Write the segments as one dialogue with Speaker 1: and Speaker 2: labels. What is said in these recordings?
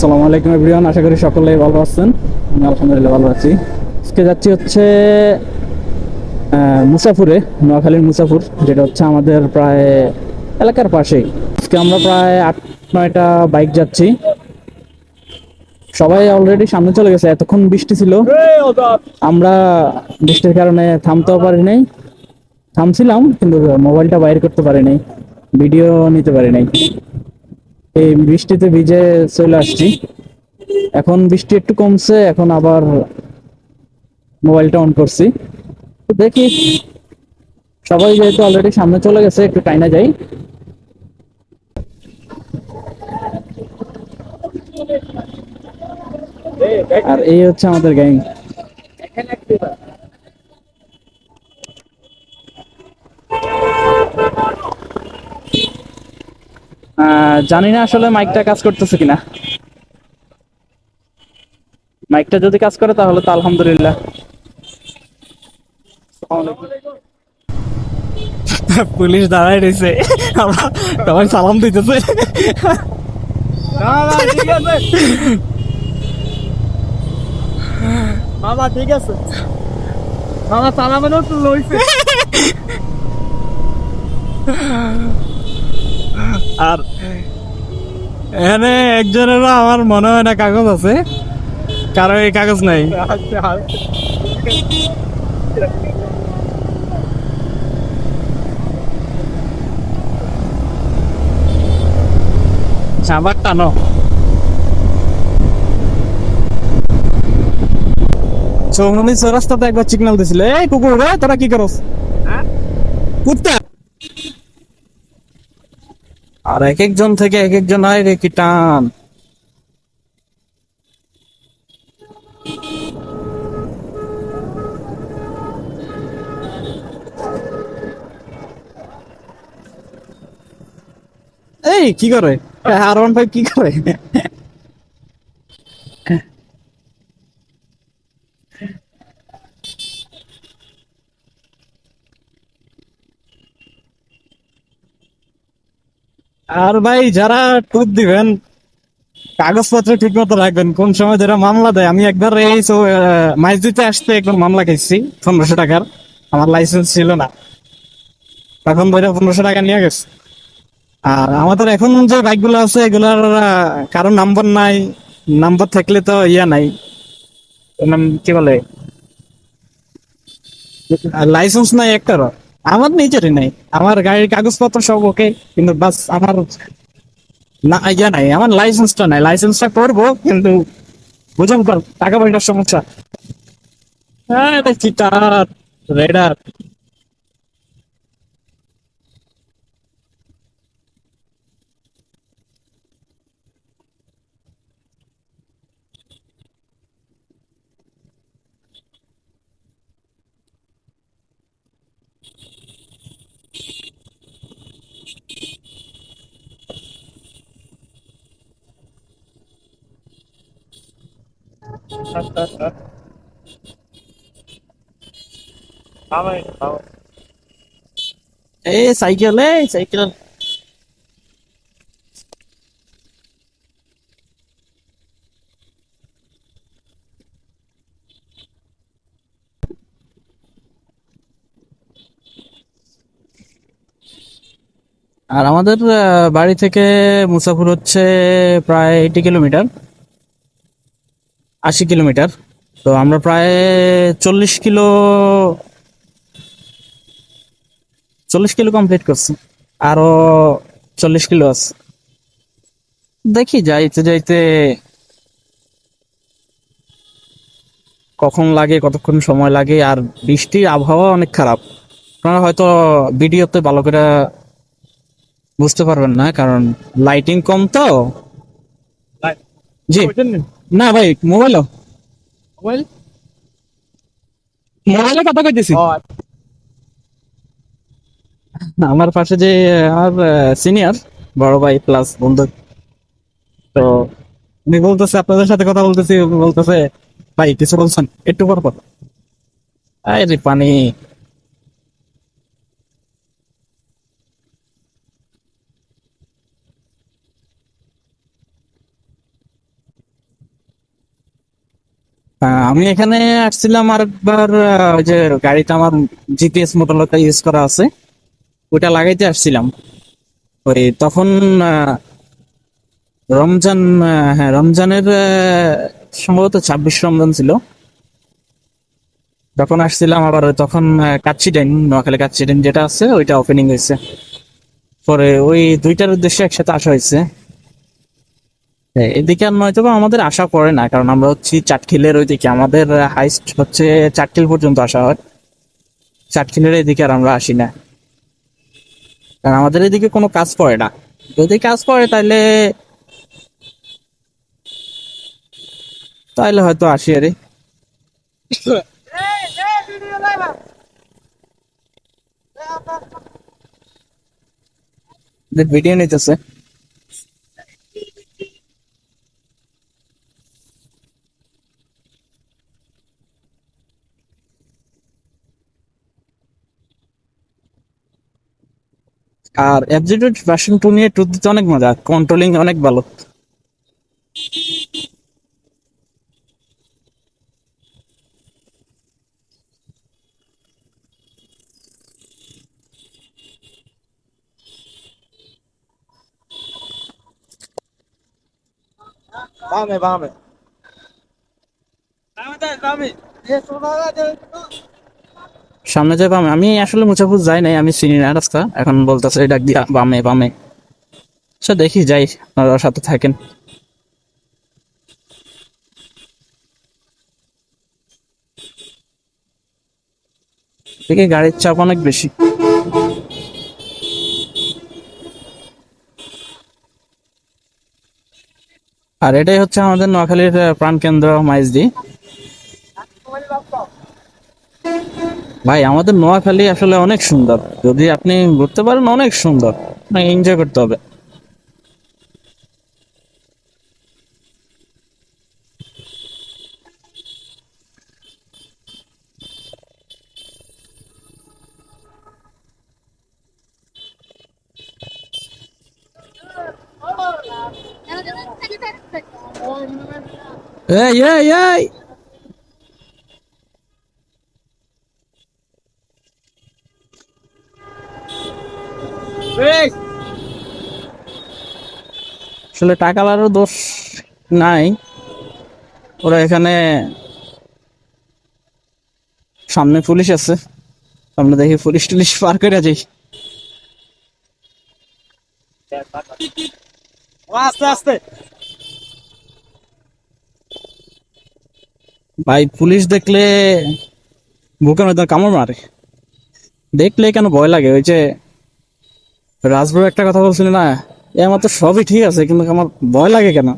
Speaker 1: আসসালামু আলাইকুম এভরিওয়ান, আশা করি সকলেই ভালো আছেন। আমি আলহামদুলিল্লাহ ভালো আছি। আজকে যাচ্ছি হচ্ছে মুসাফুরে, নোয়াখালীর মুসাফুর, যেটা হচ্ছে আমাদের প্রায় এলাকার পাশেই। আজকে আমরা প্রায় আট, নয়টা বাইক যাচ্ছি। সবাই অলরেডি সামনে চলে গেছে, এতক্ষণ বৃষ্টি ছিল। আমরা বৃষ্টির কারণে থামতেও পারি নাই। থামছিলাম, কিন্তু মোবাইলটা বাইর করতে পারি নাই ভিডিও নিতে পারি নাই এই বৃষ্টিতে ভিজে চলে আসছি। এখন বৃষ্টি একটু কমছে, এখন আবার মোবাইলটা অন করছি। তো দেখি, সবাই যেহেতু অলরেডি সামনে চলে গেছে, একটু টাইনা যাই। আর এই হচ্ছে আমাদের গ্যাং জানি না আসলে মাইকটা কাজ করতেছে কিনা। মাইকটা যদি কাজ করে তাহলে তো আলহামদুলিল্লাহ।
Speaker 2: পুলিশ দাঁড়ায় রয়েছে। আমরা সবাই সালাম দিতেছে।
Speaker 3: মামা ঠিক আছে। মামা সালামেরও তো লইছে।
Speaker 2: আর এখানে একজনেরও আমার মনে হয় না কাগজ আছে কারও এই কাগজ নাই। আবার টানো। সৌমনি রাস্তাতে একবার সিগন্যাল দিছিল এই কুকুর তোরা কি করস? কুত্তা আর এক একজন থেকে এক একজন হয় রে কি টান। এই, কি করে? আর ওয়ান ফাইভ কি করে? আর ভাই, যারা টুপ দিবেন, কাগজপত্র ঠিক মতো রাখবেন। কোন সময় যারা মামলা দেয়, আমি একবার এই মাইজদিতে আসতে একবার মামলা খাইছি, পনেরোশো টাকার। আমার লাইসেন্স ছিল না। তখন বইটা পনেরোশো টাকা নিয়ে গেছে। আর আমাদের এখন যে বাইকগুলো আছে, এগুলার কারও নাম্বার নাই। নাম্বার থাকলে তো ইয়া নাই। কি বলে? লাইসেন্স নাই একটারও। আমার নিজেরই নাই। আমার গাড়ির কাগজপত্র সব ওকে কিন্তু বাস আমার না ইয়া নাই আমার লাইসেন্সটা নাই। লাইসেন্সটা করব কিন্তু বুঝাম তো, টাকা পয়সার সমস্যা। হ্যাঁ এটা চিটার রেডার এ সাইকেল এ সাইকেল। আর আমাদের বাড়ি থেকে মুসাফুর হচ্ছে প্রায় এইটি কিলোমিটার। আশি কিলোমিটার। তো আমরা প্রায় চল্লিশ কিলো চল্লিশ কিলো কমপ্লিট করছি। আরও চল্লিশ কিলো আছে। দেখি যাইতে যাইতে কখন লাগে কতক্ষণ সময় লাগে আর বৃষ্টির আবহাওয়া অনেক খারাপ। আপনারা হয়তো ভিডিওতে ভালো করে বুঝতে পারবেন না কারণ লাইটিং কম তো। জি। না ভাই মোবাইলও
Speaker 3: মোবাইল
Speaker 2: মোবাইলে কথা কইতেছি। আমার পাশে যে আমার সিনিয়র বড় ভাই প্লাস বন্ধু। তো উনি বলতেছে আপনাদের সাথে কথা বলতেছি বলতেছে ভাই কিছু বলছেন একটু পর পর। আরে পানি আমি এখানে আসছিলাম আরেকবার ওই যে গাড়িটা আমার জিপিএস মোটরটা ইউজ করা আছে ওটা লাগাইতে আসছিলাম। ওই তখন রমজান হ্যাঁ রমজানের সম্ভবত ছাব্বিশ রমজান ছিল। যখন আসছিলাম আবার তখন কাচ্চিডেন নোয়াখালী কাচ্চিডেন যেটা আছে ওইটা ওপেনিং হয়েছে। পরে ওই দুইটার উদ্দেশ্যে একসাথে আসা হয়েছে। হ্যাঁ, এদিকে আর নয়তো বা আমাদের আশা পড়ে না, কারণ আমরা হচ্ছি চাটখিলের ওইদিকে। আমাদের হাইস্ট হচ্ছে চাটখিল পর্যন্ত আসা হয়। চাটখিলের এদিকে আর আমরা আসি না। কারণ আমাদের এদিকে কোনো কাজ পড়ে না। যদি কাজ পড়ে তাহলে তাহলে হয়তো আসি আরে ভিডিও নিতেছে। আর অ্যাবজেক্টেড ভার্সন টু নিয়ে টু দিতে অনেক মজা কন্ট্রোলিং অনেক ভালো।
Speaker 3: বামে বামে। বামে
Speaker 2: সামনে যাই বামে, আমি আসলে মুজাফর যাই নাই, আমি চিনি না রাস্তা। এখন বলতেছে, ডাক দিয়া, বামে বামে। আচ্ছা দেখি যাই, আপনারা সাথে থাকেন। দেখি গাড়ির চাপ অনেক বেশি। আর এটাই হচ্ছে আমাদের নোয়াখালীর প্রাণকেন্দ্র মাইজদি ভাই, আমাদের নোয়াখালী আসলে অনেক সুন্দর। যদি আপনি ঘুরতে পারেন, অনেক সুন্দর। এনজয় করতে হবে। এই এই এই! আসলে টাকালারও দোষ নাই। ওরা এখানে সামনে পুলিশ আছে। আমরা দেখি পুলিশ টুলিশ পার করে যাই।
Speaker 3: আস্তে আস্তে।
Speaker 2: ভাই পুলিশ দেখলে বুকের মধ্যে কামড় মারে। দেখলে কেন ভয় লাগে? ওই যে রাজবড় একটা কথা বলছিল না? এ আমার তো সবই ঠিক আছে, কিন্তু আমার ভয় লাগে কেন?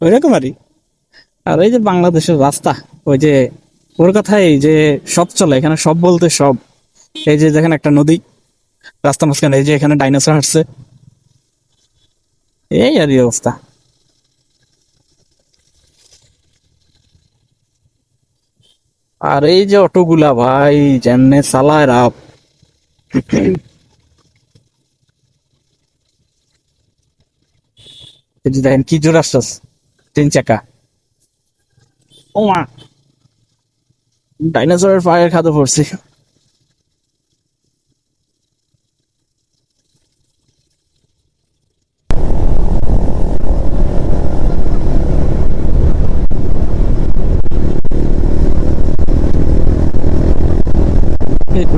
Speaker 2: ওই রকমারই আর এই যে বাংলাদেশের রাস্তা, ওই যে ওর কথাই যে সব চলে, এখানে সব বলতে সব। এই যে দেখেন একটা নদী রাস্তা মাঝখানে এই যে এখানে ডাইনোসর হাঁটছে। এই আর অবস্থা। আর এই যে অটোগুলা ভাই, যেমনে চালায় রাপ এই যে দেখেন কি জোর আসছাস তিন চাকা। ও মা। ডাইনোসরের পায়ের খাতে পড়ছি।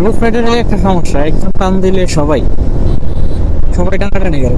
Speaker 2: রোড রাইডারের একটা সমস্যা একজন টান দিলে সবাই সবাই টানাটানি গেল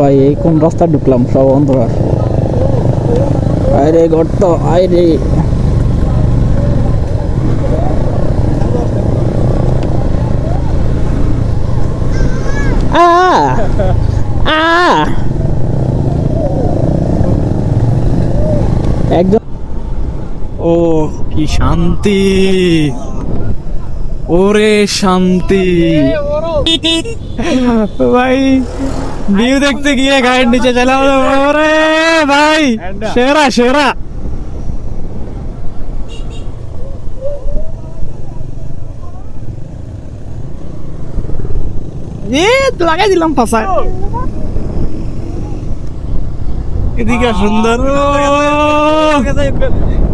Speaker 1: ভাই এই কোন রাস্তা ঢুকলাম? সব অন্ধকার। আরে গর্ত আরে আ আ একজন
Speaker 2: ও কি শান্তি। ওরে শান্তি। ভাই ভিউ দেখতে গিয়ে গায়ের নিচে চলে ওরে ভাই। সেরা সেরা। এ লাগাই দিলাম ফাঁসায় এদিকে সুন্দর।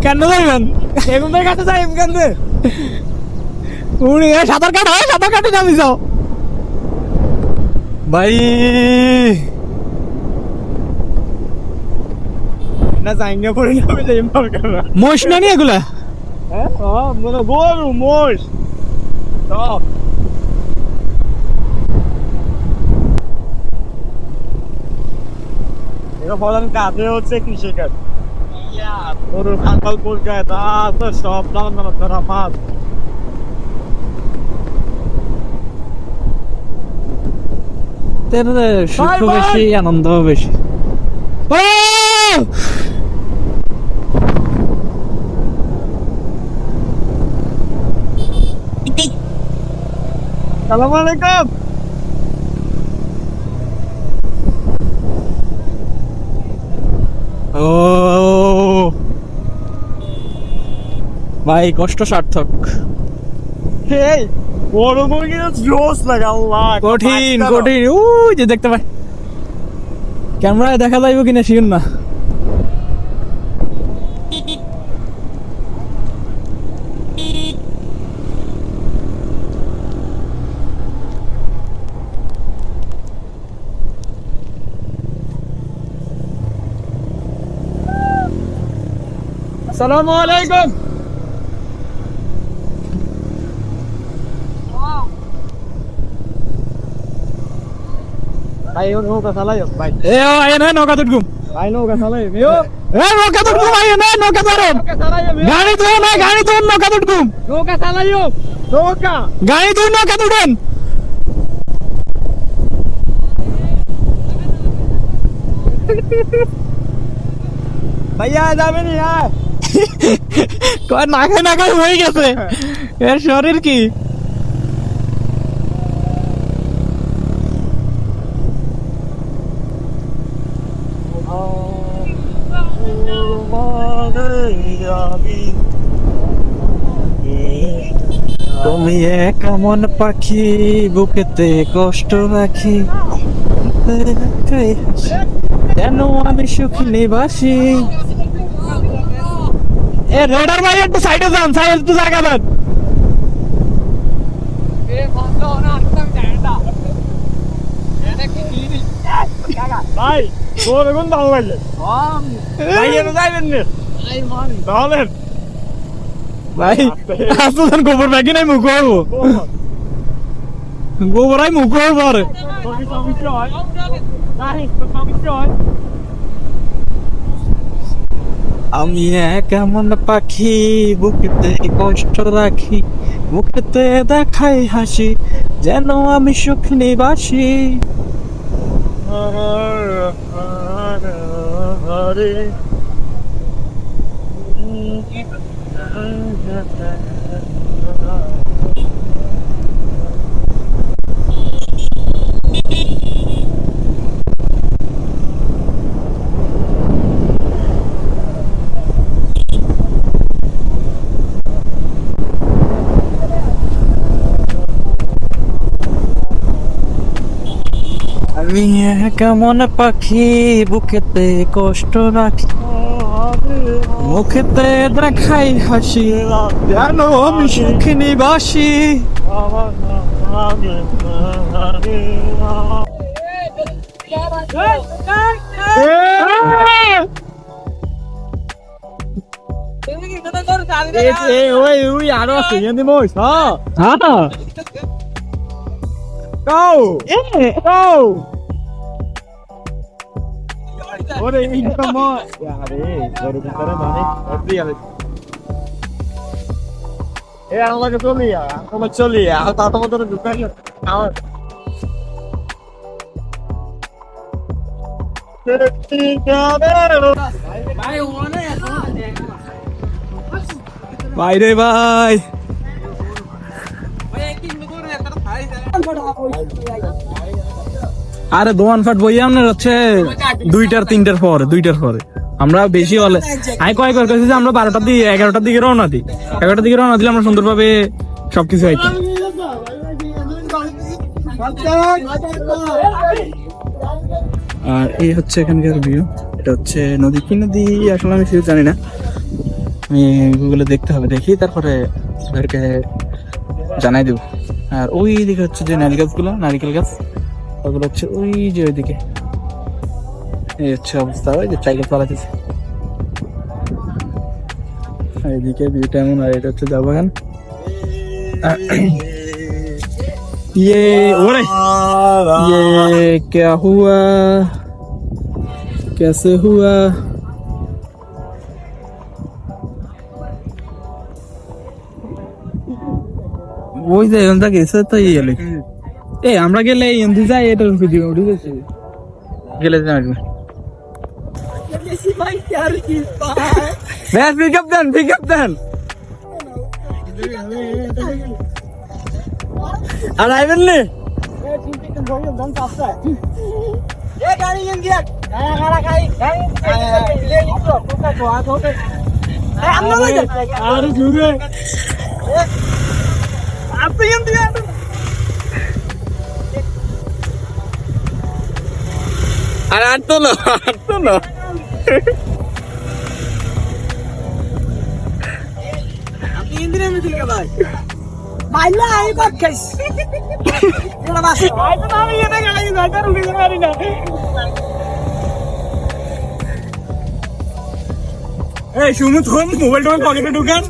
Speaker 2: কেন যাইবেন? এগুলোর কাছে যাই কেন উনি সাঁতার কাটো সাঁতার কাটে যাবি যাও ভাই
Speaker 3: না জাঙ্গা পড়ে যাবে যে এমন করা
Speaker 2: মোষ না নি এগুলা?
Speaker 3: হ্যাঁ মানে গরু মোষ। সব এটা প্রধান কাজে হচ্ছে কৃষিকাজ গরুর খাঙ্কাল কলকায় তারপর সব নানান নানান ধরা মাছ
Speaker 2: সুখ! বেশি আনন্দ বেশি!
Speaker 3: সালাম আলাইকুম
Speaker 2: ও ভাই কষ্ট সার্থক
Speaker 3: এই বড় মুরগি জোস লাগে আল্লাহ
Speaker 2: কঠিন কঠিন ও যে দেখতে পাই ক্যামেরায় দেখা যাইব কিনা শিওর না
Speaker 3: সালাম আলাইকুম ভাই ও নৌকা চালাই ভাই।
Speaker 2: এ আয় না নৌকা
Speaker 3: ভাই নৌকা চালাই মিও
Speaker 2: এ নৌকা তুটকুম আয় না নৌকা ধরেন গাড়ি তো না গাড়ি তো নৌকা
Speaker 3: নৌকা চালাইও নৌকা।
Speaker 2: গাড়ি তো নৌকা তুটেন
Speaker 3: ভাইয়া যাবে নি
Speaker 2: কয় নাকে নাকে হয়ে গেছে। এর শরীর কি? তুমি এক এমন পাখি বুকেতে কষ্ট রাখি। কেন আমি সুখী নিবাসী? এ রেডার ভাই একটু সাইডে যান সাইড একটু জায়গা দেন।
Speaker 3: ভাই তোর কোন ভালো লাগলে ভাই যাইবেন নে। তাহলে
Speaker 2: ভাই, আসলে গোবর নাই, মুখ মুখ আমি এক এমন পাখি, বুকেতে কষ্ট রাখি, বুকেতে দেখাই হাসি, যেন আমি সুখ নিবাসী। আমি কেমন পাখি বুকেতে কষ্ট রাখি মুখেতে দেখাই হাসি যেন আমি সুখী নিবাসী
Speaker 3: ওই ওই আরও আছে হ্যাঁ
Speaker 2: হ্যাঁ!
Speaker 3: ওরে এইটা মো আরে গরু ভিতরে মানে অদ্রি আরে এ আমাকে চলি আমার চলি আর তা তো মতো ঢুকাই আমার
Speaker 2: ভাই রে ভাই। আরে দোয়ান ফাট বই আপনার হচ্ছে দুইটার, তিনটার পরে, দুইটার পরে। আমরা বেশি হলে আমি কয় কয় কইছি যে আমরা বারোটার দিকে, এগারোটার দিকে রওনা দিই। এগারোটার দিকে রওনা দিলে আমরা সুন্দরভাবে সবকিছু হইতাম আর এই হচ্ছে এখানকার ভিউ এটা হচ্ছে নদী। কি নদী আসলে আমি সেটা জানি না। আমি গুগলে দেখতে হবে, দেখি, তারপরে ওদেরকে জানাই দেবো। আর ওই দিকে হচ্ছে যে নারিকেল গাছগুলো, নারিকেল গাছ। ওগুলো হচ্ছে ওই যে ওইদিকে এই হচ্ছে অবস্থা ওই যে সাইকেল চালাতেছে আর এইদিকে ভিউটা এমন আর এটা হচ্ছে চা বাগান ये ओरे ये क्या हुआ कैसे हुआ ওই যে এখানটা গেছে তো ইয়ে লে এ আমরা গেলে এমনি যাই এটা ভিডিও উঠে গেছে গেলে যাই ব্যাস পিক আপ দেন পিক আপ দেন। আর আইবেন নে?
Speaker 3: আর জুড়ে যাইতার উঠে পারি না
Speaker 2: এই শুনু তো মোবাইল টোবাইল পকেটে ঢুকান।